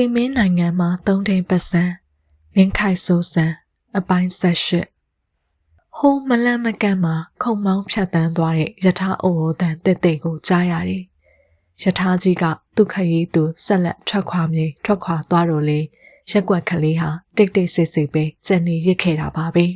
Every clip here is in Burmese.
သေမင်းနိုင်ငံမှာသုံးထိန်ပတ်စံငင်းခိုက်ဆိုးစံအပိုင်းဆက်ရှစ်ဟိုးမလန့်မကန့်မှာခုံမောင်းဖြတ်တန်းသွားတဲ့ယထာအိုဟောတန်တက်တက်ကိုကြားရတယ်။ယထာကြီးကဒုက္ခရေးသူဆက်လက်ထွက်ခွာမြေထွက်ခွာသွားတော့လေရက်ွက်ကလေးဟာတိတ်တိတ်ဆိတ်ဆိတ်ပဲကြံနေရစ်ခဲ့တာပါပဲ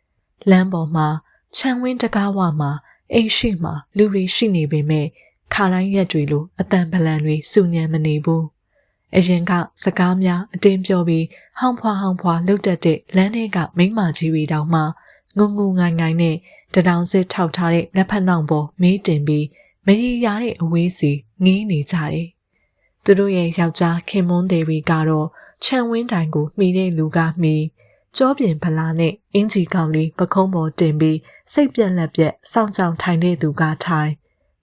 ။လမ်းပေါ်မှာခြံဝင်းတကားဝမှာအိမ်ရှိမှာလူတွေရှိနေပေမဲ့ခါတိုင်းရက်တွေလိုအတန်ပလန်တွေစုညံမနေဘူး။ အရင်ကစကားများအတင်းပြောပြီးဟောင်းဖွာဟောင်းဖွာလှုပ်တတ်တဲ့လမ်းထဲကမိမကြီးတွေတောင်မှငုံငုံငိုင်ငိုင်နဲ့တတောင်စစ်ထောက်ထားတဲ့လက်ဖက်နှောင်ပေါ်မေးတင်ပြီးမရီရတဲ့အဝေးစီငေးနေကြတယ်။သူတို့ရဲ့ယောက်ျားခင်မွန်းဒေဝီကတော့ခြံဝင်းတိုင်ကိုမှီတဲ့လူကမှီကြောပြင်ဖလားနဲ့အင်ဂျီကောင်လေးပခုံးပေါ်တင်ပြီးစိတ်ပြက်လက်ပြက်စောင့်ကြောင်ထိုင်တဲ့သူကထိုင်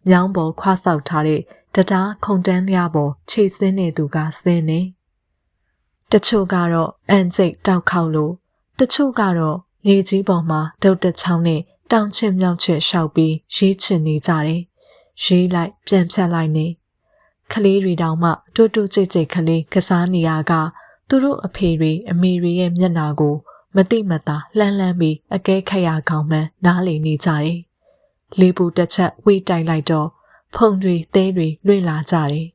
မြောင်းပေါ်ခွာဆောက်ထားတဲ့ တရားခုံတန်းလျားပေါ်ခြေစင်းနေသူကဆင်းနေတချို့ကတော့အန်စိတ်တောက်ခေါက်လို့တချို့ကတော့လေကြီးပေါ်မှာဒုတ်တချောင်းနဲ့တောင်ချစ်မြောက်ချစ်ရှောက်ပြီးရေးချင်နေကြတယ်ရေးလိုက်ပြန်ဖြတ်လိုက်နေကလေးတွေတောင်မှတူတူကြိတ်ကြိတ်ကလေးကစားနေရကသူတို့အဖေတွေအမေတွေရဲ့မျက်နာကို မတိမတာလှမ်းလှမ်းပြီးအကဲခက်ရကောင်းမှန်းနားလည်နေကြတယ်လေးပူတစ်ချက်ဝေးတိုက်လိုက်တော့ ဖုံတွေသဲတွေလွင့်လာကြတယ်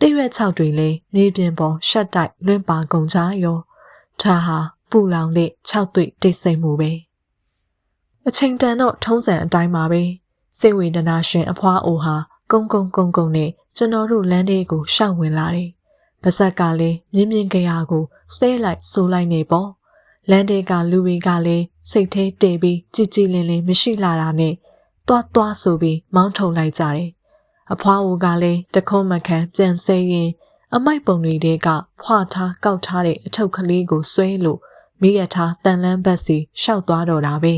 တိရွက်၆တွေလည်းမြေပြင်ပေါ်ရှက်တိုက်လွင့်ပါကုန်ကြရောဒါဟာပူလောင်တဲ့၆တွေ့တိတ်ဆိတ်မှုပဲအချိန်တန်တော့ထုံးစံအတိုင်းပါပဲစိတ်ဝေဒနာရှင်အဖွားအိုဟာကုန်းကုန်းကုန်းကုန်းနဲ့ကျွန်တော်တို့လမ်းလေးကိုရှောက်ဝင်လာတယ်။ပါဇက်ကလည်းမြင်းမြင်းကြရာကိုဆဲလိုက်ဆိုလိုက်နေပေါ့။လမ်းတွေကလူတွေကလည်းစိတ်သေးတေပြီးကြည်ကြည်လင်လင်မရှိလာတာနဲ့တွားတွားဆိုပြီးမောင်းထုံလိုက်ကြတယ်။ အဖွားအိုကလည်းတခုံးမခံပြန်ဆဲရင် အမိုက်ပုံတွေကဖွာထားကောက်ထားတဲ့အထုပ်ကလေးကိုဆွဲလို့မိရထားတန်လန်းဘက်စီရှောက်သွားတော့တာပဲ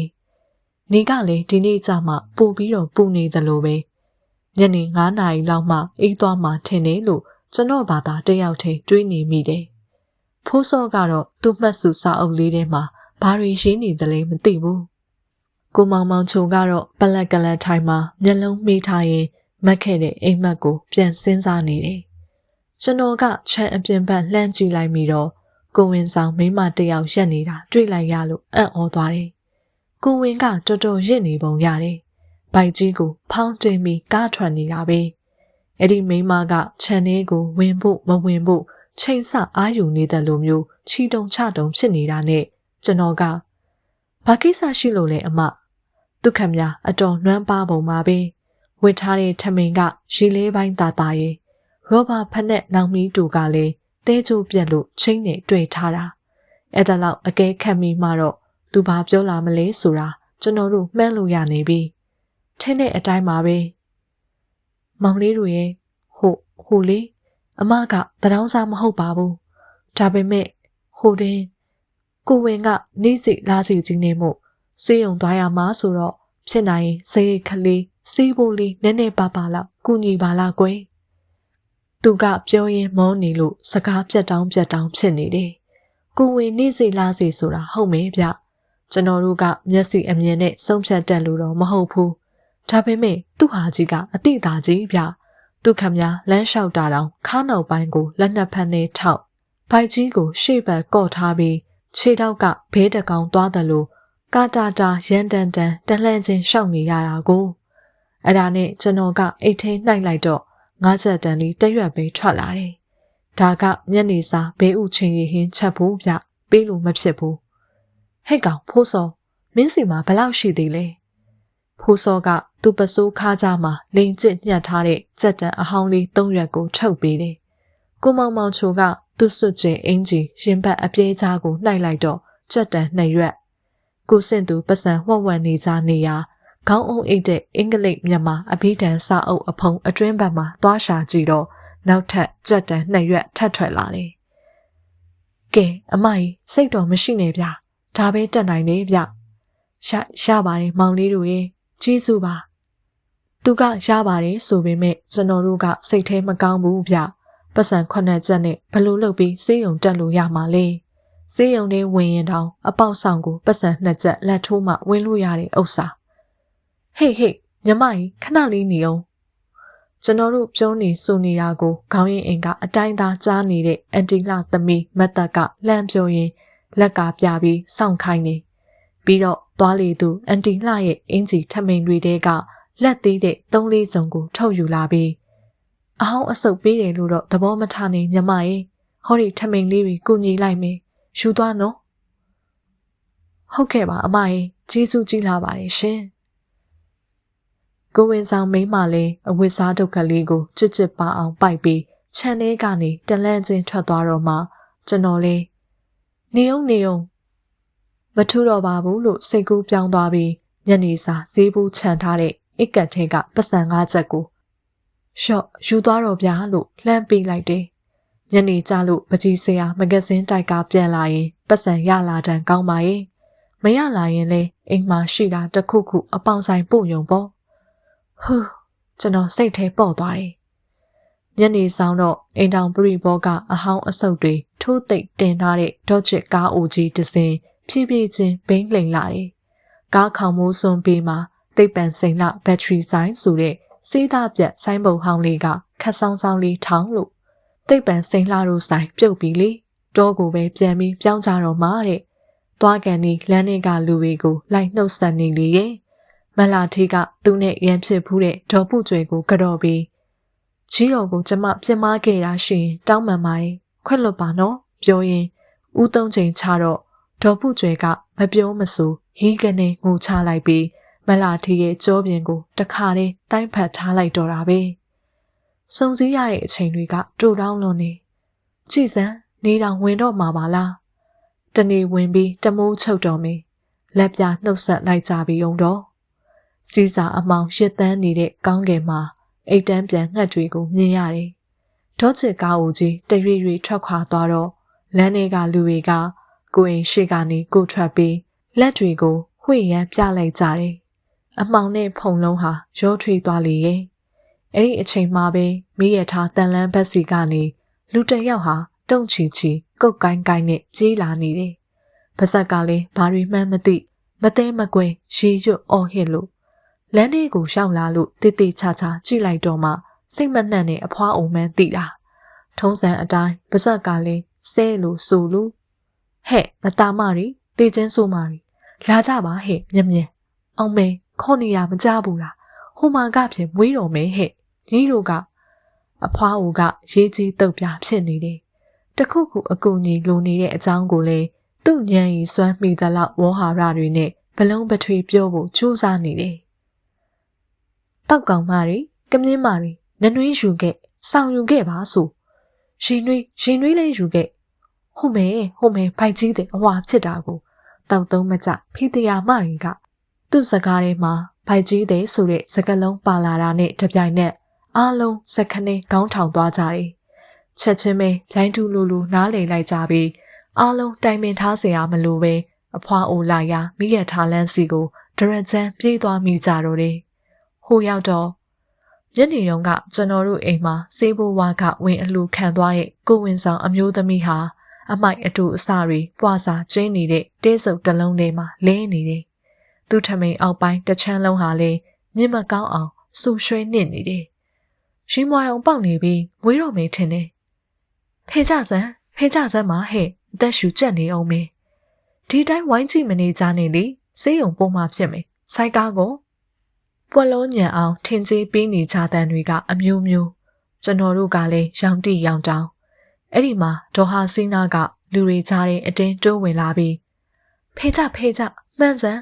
။နေကလည်းဒီနေ့ကြမှာပို့ပြီးတော့ပူနေသလိုပဲညနေ9နာရီလောက်မှအေးသွားမှထင်တယ်လို့ကျွန်တော်ဘာသာတယောက်ထဲတွေးနေမိတယ်။ဖိုးစောကတော့သူ့မှတ်စုစာအုပ်လေးထဲမှာဘာတွေရင်းနေသလဲမသိဘူး။ကိုမောင်မောင်ချုံကတော့ပလက်ကလတ်ထိုင်မှာမျက်လုံးမေးထားရင် မက်ခဲ့တဲ့အိမ်မက်ကိုပြန်စဉ်းစားနေတယ်။ကျွန်တော်ကခြံအပြင်ဘက်လှမ်းကြည့်လိုက်ပြီးတော့ကိုဝင်ဆောင်မိမတယောက်ရက်နေတာတွေ့လိုက်ရလို့အံ့ဩသွားတယ်။ကိုဝင်ကတော်တော်ရစ်နေပုံရတယ်။ဘိုက်ကြီးကိုဖောင်းတင်ပြီးကားထွက်နေတာပဲ။အဲ့ဒီမိမကခြံထဲကိုဝင်ဖို့မဝင်ဖို့ချိန်ဆအားယူနေတဲ့လိုမျိုးချီတုံချတုံဖြစ်နေတာနဲ့ကျွန်တော်ကဘာကိစ္စရှိလို့လဲအမဒုက္ခများအတော်နှွမ်းပါပုံပါပဲ ဝစ်ထားတဲ့ထမင်းကရေလေးပိုင်းတာတာရဲ့ရောဘာဖက်နဲ့နောင်မီတူကလည်းသဲချိုးပြက်လို့ချင်းနဲ့တွေ့ထားတာအဲ့ဒါလောက်အကဲခတ်မိမှတော့သူဘာပြောလာမလဲဆိုတာကျွန်တော်တို့မှန်းလို့ရနေပြီထင်းတဲ့အတိုင်းပါပဲမောင်လေးတို့ရဲ့ဟိုဟိုလေးအမကတရောင်းစားမဟုတ်ပါဘူးဒါပေမဲ့ဟိုတင်ကိုဝင်ကနေ့စိလာစီကြီးနေမှုစေးရုံသွားရမှာဆိုတော့ဖြစ်နိုင်ရင်စေးခလေး စေးဖို့လေးနည်းနည်းပါပါလောက်ကူညီပါလားကွယ်သူကပြောရင်းမောနေလို့စကားပြတ်တောင်းပြတ်တောင်းဖြစ်နေတယ်။ကိုဝင်နေစီလားစီဆိုတာဟုတ်မေးဗျ။ကျွန်တော်တို့ကမျက်စိအမြင်နဲ့ဆုံးဖြတ်တက်လို့တော့မဟုတ်ဘူး။ဒါပေမဲ့သူ့ဟာကြီးကအတိအသာကြီးဗျ။သူခမများလမ်းလျှောက်တာတောင်ခါနောက်ပိုင်းကိုလက်နှစ်ဖက်နဲ့ထောက်ဘိုက်ကြီးကိုရှေ့ဘက်ကော့ထားပြီးခြေထောက်ကဘေးတကောင်သွားတယ်လို့ကာတာတာရန်တန်တန်တလှန်ချင်းရှောက်နေရတာကို အဲ့ဒါနဲ့ကျွန်တော်ကအိတ်ထဲနှိုက်လိုက်တော့ငါးချက်တန်လေးတက်ရွက်ပေးထွက်လာတယ်။ဒါကညနေစာဘေးဥချင်းရင်ဟင်းချက်ဖို့ပြပေးလို့မဖြစ်ဘူး။ဟဲ့ကောင်ဖိုးစောမင်းစီမှာဘလောက်ရှိသေးလဲ။ဖိုးစောကသူ့ပစိုးခါးကြမှာလိန်ကျစ်ညှက်ထားတဲ့စက်တန်အဟောင်းလေး၃ရွက်ကိုထုတ်ပေးတယ်။ကိုမောင်မောင်ချိုကသူ့စွတ်ကျင်အင်ဂျီရင်ဘတ်အပြေးကြားကိုနှိုက်လိုက်တော့စက်တန်နှစ်ရွက်ကိုစင်သူပစံဝှက်ဝက်နေကြနေရာ ခေါင်းအုံအိတ်တဲ့အင်္ဂလိပ်မြန်မာအဘိဓမ္မာစာအုပ်အဖုံအတွင်းဘက်မှာသွားရှာကြည့်တော့နောက်ထပ်ကြက်တန်နှစ်ရွက်ထပ်ထွက်လာတယ်။ကဲအမကြီးစိတ်တော်မရှိနဲ့ဗျာ။ဒါပဲတက်နိုင်နေဗျ။ရရပါတယ်မောင်လေးတို့ရေကျေးဇူးပါ။သူကရပါတယ်ဆိုပေမဲ့ကျွန်တော်တို့ကစိတ်ထဲမကောင်းဘူးဗျ။ပတ်စံခွနဲ့ချက်နဲ့ဘလို့လုပ်ပြီးစေးရုံတက်လို့ရမှာလေ။စေးရုံလေးဝင်ရင်တောင်အပေါက်ဆောင်ကိုပတ်စံနှစ်ချက်လက်ထိုးမှဝင်လို့ရတဲ့ဥစ္စာ။ ဟေးဟေးညီမကြီးခဏလေးနေအောင်ကျွန်တော်တို့ပြောနေဆိုနေတာကိုခေါင်းရင်းအိမ်ကအတိုင်းသားကြားနေတဲ့အန်တီလာသမီးမတ်တက်ကလှမ်းပြောရင်းလက်ကပြပြီးစောင့်ခိုင်းနေပြီးတော့သွားလေသူအန်တီလာရဲ့အင်ဂျီထမိန်တွေတဲကလက်သေးတဲ့သုံးလေးစုံကိုထုတ်ယူလာပြီးအဟောင်းအဆုပ်ပေးတယ်လို့တော့သဘောမထားနေမြမရဲ့ဟောဒီထမိန်လေးကိုကုညီလိုက်မယ်ယူသွားနော်ဟုတ်ကဲ့ပါအမရဲ့ကျေးဇူးကြီးလာပါတယ်ရှင် ကိုဝင်ဆောင်မိန်းမလေးအဝတ်စားဒုက္ခလေးကိုချစ်ချစ်ပါအောင်ပိုက်ပြီးခြံထဲကနေတလန့်ချင်းထွက်သွားတော့မှကျွန်တော်လေးနေအောင်နေအောင်မထူတော့ပါဘူးလို့စိတ်ကူးပြောင်းသွားပြီးညနေစာဈေးဘူးခြံထားတဲ့အိတ်ကတ်ထဲကပတ်စံ၅ချက်ကိုရှော့ယူသွားတော့ဗျာလို့လှမ်းပေးလိုက်တယ်ညနေကျလို့ပကြီးစရာမဂဇင်းတိုက်ကပြန်လာရင်ပတ်စံရလာတန်ကောင်းပါရဲ့မရလာရင်လေအိမ်မှာရှိတာတခုခုအပေါင်ဆိုင်ပို့ယုံပေါ့ ဟူးကျွန်တော်စိတ်ထဲပေါ့သွားတယ်ညနေဆောင်တော့အိမ်တောင်ပရိဘောကအဟောင်းအဆုပ်တွေထိုးသိပ်တင်ထားတဲ့ဒေါ့ချစ်ကားအိုကြီးတစ်စင်းဖြည်းဖြည်းချင်းဘိန်းလိန်လာတယ်။ကားခေါင်မိုးစွန်ပေးမှာသိပ္ပံစိန်လဘက်ထရီဆိုင်ဆိုတဲ့စေးသားပြတ်ဆိုင်းပုံဟောင်းလေးကခက်ဆောင်ဆောင်လေးထောင်းလို့သိပ္ပံစိန်လှတို့ဆိုင်ပြုတ်ပြီးလေတောကိုပဲပြန်ပြီးပြောင်းကြတော့မှတဲ့။သွားကန်ဒီလမ်းတွေကလူတွေကိုလိုက်နှုတ်ဆက်နေလေရဲ့။ မလာထီကသူ့နဲ့ရန်ဖြစ်ဖူးတဲ့ဒေါ်ပုကျွေကိုကြော်ပြီးကြီးတော်ကိုကျမပြစ်မှားခဲ့တာရှင်တောင်းပန်ပါတယ်ခွင့်လွတ်ပါနော်ပြောရင်ဦးသုံးချိန်ချတော့ဒေါ်ပုကျွေကမပြောမဆိုဟီးကနေငိုချလိုက်ပြီးမလာထီရဲ့ကြောပြင်ကိုတခါတည်းတိုင်းဖတ်ထားလိုက်တော့တာပဲစုံစည်းရတဲ့အချိန်တွေကတူတောင်းလွန်နေကြည်စံနေတောင်ဝင်တော့မှာပါလားတနေ့ဝင်ပြီးတမိုးချုပ်တော်မင်းလက်ပြနှုတ်ဆက်လိုက်ကြပြီးအောင်တော့ စီစာအမောင်ရစ်တန်းနေတဲ့ကောင်းကင်မှာအိတ်တန်းပြန်ငှက်တွေကိုမြင်ရတယ်။ဒေါချစ်ကားဦးကြီးတရွေ့ရွေ့ထွက်ခွာသွားတော့လမ်းထဲကလူတွေကကိုရင်ရှိကနေကိုထွက်ပြီးလက်တွေကိုဝှေ့ရမ်းပြလိုက်ကြတယ်။အမောင်နဲ့ဖုံလုံးဟာရောထွေးသွားလေရဲ့။အဲ့ဒီအချိန်မှပဲမိရထားတန်လန်းဘက်စီကနေလူတယောက်ဟာတုံချီချီကုတ်ကိုင်းကိုင်းနဲ့ပြေးလာနေတယ်။ပါဇက်ကလည်းဘာတွေမှန်းမသိမသိမကွင်ရေရွတ်အော်ဟစ်လို့ လမ်းလေးကိုရောက်လာလို့တိတိချာချာကြည့်လိုက်တော့မှစိတ်မနှံ့နဲ့အဖွားအုံမှန်းသိတာထုံးစံအတိုင်းပါဇက်ကလည်းဆဲလို့ဆိုလို့ဟဲ့မตาမရီတေချင်းဆိုမာရီလာကြပါဟဲ့မြမြအောင်မေခေါနေရမကြဘူးလားဟိုမှာကဖြင့်မွေးတော်မဲဟဲ့ကြီးတို့ကအဖွားအိုကရေးကြီးတုတ်ပြဖြစ်နေတယ်တခုခုအကူကြီးလိုနေတဲ့အကြောင်းကိုလေသူ့ညံရီစွမ်းမိသလောက်ဝေါ်ဟာရတွေနဲ့ဘလုံးပထွေပြောဖို့ကြိုးစားနေတယ် တောက်ကောင်မတွေကမြင်းမတွေနနွေးယူခဲ့ဆောင်ယူခဲ့ပါဆိုရင်နွေးရင်နွေးလေးယူခဲ့ဟုတ်မဲဟုတ်မဲဖိုက်ကြီးတဲ့အဝါဖြစ်တာကိုတောက်သုံးမကြဖိတရားမတွေကသူ့စကားထဲမှာဖိုက်ကြီးတဲ့ဆိုတဲ့စကားလုံးပါလာတာနဲ့တပြိုင်နက်အားလုံးစက္ကနဲ့ခေါင်းထောင်သွားကြတယ်ချက်ချင်းပဲဂျိုင်းတူလူလူနားလည်လိုက်ကြပြီးအားလုံးတိုင်ပင်ထားเสียရမလို့ပဲအဖွာအိုလာရမိရထားလန်းစီကိုဒရန်ချန်ပြေးသွားမိကြတော့တယ် ဟိုရောက်တော့ညနေတုန်းကကျွန်တော်တို့အိမ်မှာစေးဘိုးဝါကဝင်အလူခံသွားတဲ့ကိုဝင်ဆောင်အမျိုးသမီးဟာအမိုက်အတူအစတွေပွာစာကျင်းနေတဲ့တဲစုပ်တစ်လုံးထဲမှာလဲနေတယ်။သူ့ထမိန်အောက်ပိုင်းတစ်ချမ်းလုံးဟာလေမြင့်မကောင်းအောင်ဆူရွှဲနစ်နေတယ်။ရှင်မွာအောင်ပေါက်နေပြီးဝေးတော့မေးထင်တယ်။ဖေကြစမ်းဖေကြစမ်းမဟဲ့အသက်ရှူကြက်နေအောင်မေးဒီတိုင်းဝိုင်းကြည့်မနေကြနဲ့လေစေးုံပုံမှဖြစ်မယ်။စိုက်ကားကို ပွက်လုံးညံအောင်ထင်ကြီးပေးနေကြတဲ့တွေကအမျိုးမျိုးကျွန်တော်တို့ကလည်းရောင်တိရောင်တောင်းအဲ့ဒီမှာဒေါ်ဟာစီနာကလူတွေကြားတဲ့အတင်းတိုးဝင်လာပြီးဖေးကြဖေးကြမှန်စမ်း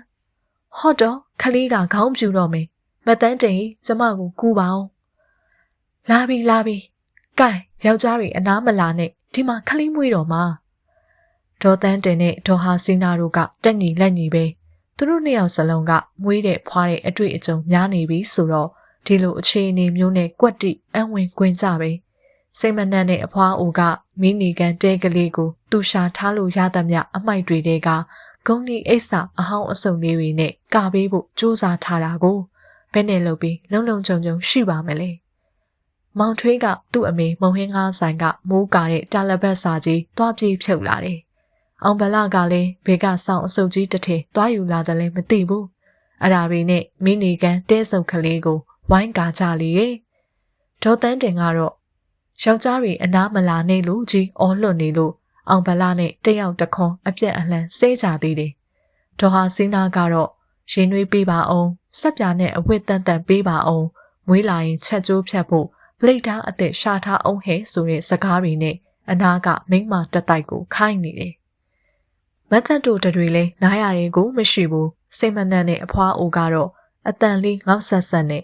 ဟော့တော့ခလေးကခေါင်းပြူတော့မယ်မတန်းတင်ကျမကိုကူပါအောင်လာပြီလာပြီကဲယောက်ျားတွေအနားမလာနဲ့ဒီမှာခလေးမွေးတော့မှာဒေါ်တန်းတင်နဲ့ဒေါ်ဟာစီနာတို့ကတက်ညီလက်ညီပဲ သူတို့နှစ်ယောက်စလုံးကမွေးတဲ့ဖွားတဲ့အတွေ့အကြုံများနေပြီဆိုတော့ဒီလိုအခြေအနေမျိုးနဲ့ကွက်တိအံဝင်ခွင်ကြပဲစိတ်မနှံ့တဲ့အဖွားအိုကမိနီကန်တဲကလေးကိုသူရှာထားလို့ရသမျှအမိုက်တွေတဲကဂုံဒီအိတ်စာအဟောင်းအစုံလေးတွေနဲ့ကပေးဖို့စူးစမ်းထားတာကိုဘယ်နဲ့လုပ်ပြီးလုံလုံချုံချုံရှိပါမလဲမောင်ထွေးကသူ့အမေမုံဟင်းကားဆိုင်ကမိုးကာတဲ့တာလဘတ်စာကြီးတွားပြေးဖြုတ်လာတယ် အောင်ဗလာကလည်းဘေကဆောင်အစုပ်ကြီးတစ်ထည်သွားယူလာတယ်လည်းမသိဘူးအဲ့ဒါတွေနဲ့မိနေကန်တဲဆုံကလေးကို ဝိုင်းကာကြလေရဲ့ဒေါ်တန်းတင်ကတော့ယောက်ျားတွေအနားမလာနေလို့ကြီးအော်လွတ်နေလို့အောင်ဗလာနဲ့တယောက်တခွန်အပြက်အလှန်စေးကြသေးတယ်ဒေါ်ဟာစင်းနာကတော့ရင်နှွေးပေးပါအောင်စက်ပြာနဲ့အဝတ်တန်တန်ပေးပါအောင်မွေးလာရင်ချက်ကျိုးဖြတ်ဖို့ပလိတ်သားအသက်ရှာထားအောင်ဟဲဆိုတဲ့စကားတွေနဲ့အနာကမိမတတိုက်ကိုခိုင်းနေတယ် မတ်သက်တို့တွေလည်းနားရရင်ကိုမရှိဘူးစိတ်မနှံ့တဲ့အဖွားအိုကတော့အတန်လေးငေါက်ဆက်ဆက်နဲ့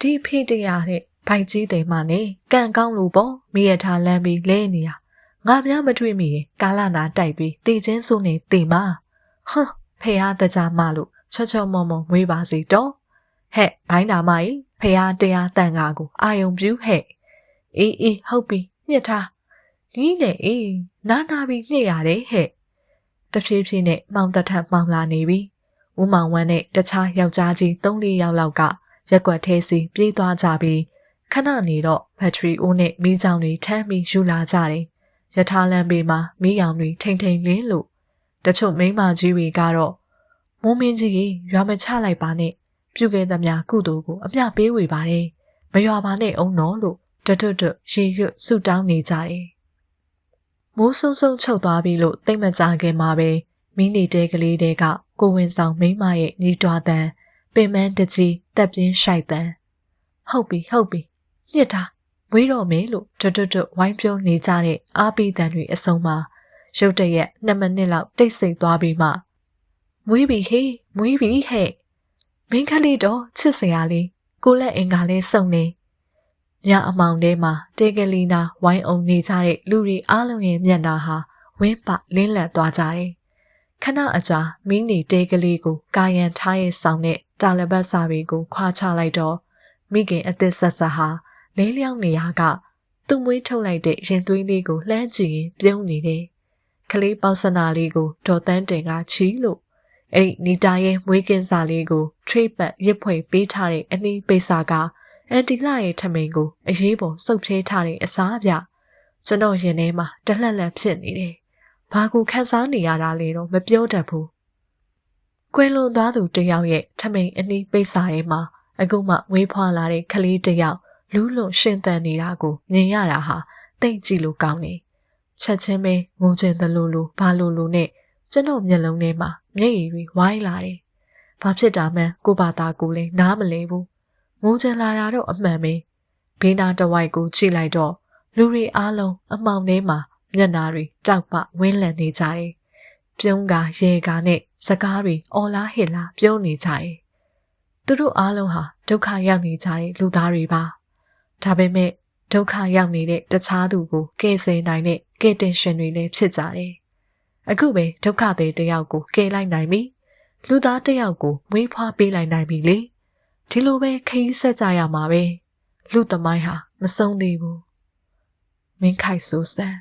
ဒီဖေးတရားတဲ့ဘိုက်ကြီးသိမ်မနဲ့ကန့်ကောင်းလို့ပေါ့မိရထားလမ်းပြီးလဲနေရငါများမတွေ့မိရင်ကာလနာတိုက်ပြီးတေချင်းစုနေတေမဟမ်ဖေဟာတကြမလို့ချောချောမောမောမွေးပါစေတော့ဟဲ့ဘိုင်းနာမကြီးဖေဟာတရားတန်ကားကိုအာယုံပြူးဟဲ့အေးအေးဟုတ်ပြီညှစ်ထားဒီနဲ့အေးနာနာပြီးညှစ်ရတယ်ဟဲ့ တဖြည်းဖြည်းနဲ့မောင်တထက်မောင်လာနေပြီဦးမောင်ဝမ်းနဲ့တခြားယောက်ျားကြီး၃-၄ယောက်လောက်ကရက်ွက်ထဲစီပြေးသွားကြပြီးခဏနေတော့ဘက်ထရီအိုးနဲ့မီးကြောင်တွေထမ်းပြီးယူလာကြတယ်။ရထားလမ်းဘေးမှာမီးရောင်တွေထိန်ထိန်လင်းလို့တချို့မိန်းမကြီးတွေကတော့မိုးမင်းကြီးကြီးရွာမချလိုက်ပါနဲ့ပြုခဲ့သမျှကုသိုလ်ကိုအမျှပေးဝေပါတယ်။မရွာပါနဲ့အောင်နော်လို့တွတ်တွတ်ရေရွတ်ဆူတောင်းနေကြတယ်။ မိုးဆုံဆုံချုပ်သွားပြီလို့သိမ့်မကြခင်မှာပဲမိနေတဲကလေးတဲကကိုဝင်ဆောင်မိမရဲ့ညီတွားတန်ပင်မန်းတကြီးတက်ပြင်းရှိုက်တန်ဟုတ်ပြီဟုတ်ပြီညစ်တာဝေးတော့မယ်လို့တွတ်တွတ်ဝိုင်းပြုံးနေကြတဲ့အားပေးတန်တွေအစုံမှာရုတ်တရက်2မိနစ်လောက်တိတ်ဆိတ်သွားပြီးမှမွေးပြီဟေးမွေးပြီဟဲ့မင်းကလေးတော့ချစ်စရာလေးကိုလက်အင်္ဂါလေးစုံနေ ညအမောင်ထဲမှာတေကလီနာဝိုင်းအောင်နေကြတဲ့လူတွေအားလုံးရဲ့မျက်နှာဟာဝင်းပလင်းလက်သွားကြတယ်ခဏအကြာမင်းနေတဲကလေးကိုကာယံထားရဲ့ဆောင်နဲ့တာလပတ်စာတွေကိုခွာချလိုက်တော့မိခင်အသက်ဆက်ဆက်ဟာလဲလျောင်းနေရကသူ့မွေးထုတ်လိုက်တဲ့ရင်သွေးလေးကိုလှမ်းကြည့်ရင်ပြုံးနေတယ်။ကလေးပေါစနာလေးကိုဒေါ်တန်းတင်ကချီလို့အဲ့နီတာရဲ့မွေးကင်းစာလေးကိုထရိပတ်ရစ်ဖွယ်ပေးထားတဲ့အနည်းပိစာက အန်တီလာရဲ့ထမိန်ကိုအရေးပေါ်စုပ်ဖြဲထားတဲ့အစားပြကျွန်တော်ရင်ထဲမှာတလှက်လှက်ဖြစ်နေတယ်။ဘာကိုခန်းစားနေရတာလဲတော့မပြောတတ်ဘူး။ကွယ်လွန်သွားသူတယောက်ရဲ့ထမိန်အနည်းပိစာထဲမှာအခုမှဝေးဖွာလာတဲ့ကလေးတယောက်လူးလွန်ရှင်သန်နေတာကိုမြင်ရတာဟာတိတ်ကြည့်လို့ကောင်းတယ်။ချက်ချင်းပဲငိုချင်သလိုလိုဘာလိုလိုနဲ့ကျွန်တော်မျက်လုံးထဲမှာမျက်ရည်တွေဝိုင်းလာတယ်။ဘာဖြစ်တာမှန်းကိုပါတာကိုလည်းနားမလဲဘူး။ ငိုချင်လာတာတော့အမှန်ပဲ။ဘေးနာတဝိုက်ကိုကြည့်လိုက်တော့လူတွေအားလုံးအမောင်ထဲမှာမျက်နာတွေတောက်ပဝင်းလန့်နေကြတယ်။ပြုံးကရေကနဲ့စကားတွေအော်လားဟစ်လားပြုံးနေကြတယ်။သူတို့အားလုံးဟာဒုက္ခရောက်နေကြတဲ့လူသားတွေပါ။ဒါပေမဲ့ဒုက္ခရောက်နေတဲ့တခြားသူကိုကယ်ဆယ်နိုင်တဲ့ကယ်တင်ရှင်တွေလည်းဖြစ်ကြတယ်။အခုပဲဒုက္ခတွေတယောက်ကိုကယ်လိုက်နိုင်ပြီ။လူသားတယောက်ကိုမွေးဖွားပေးလိုက်နိုင်ပြီလေ။ ဒီလိုပဲခရီးဆက်ကြရမှာပဲ။လူသမိုင်းဟာမဆုံးသေးဘူး။မင်းခိုက်ဆိုစမ်း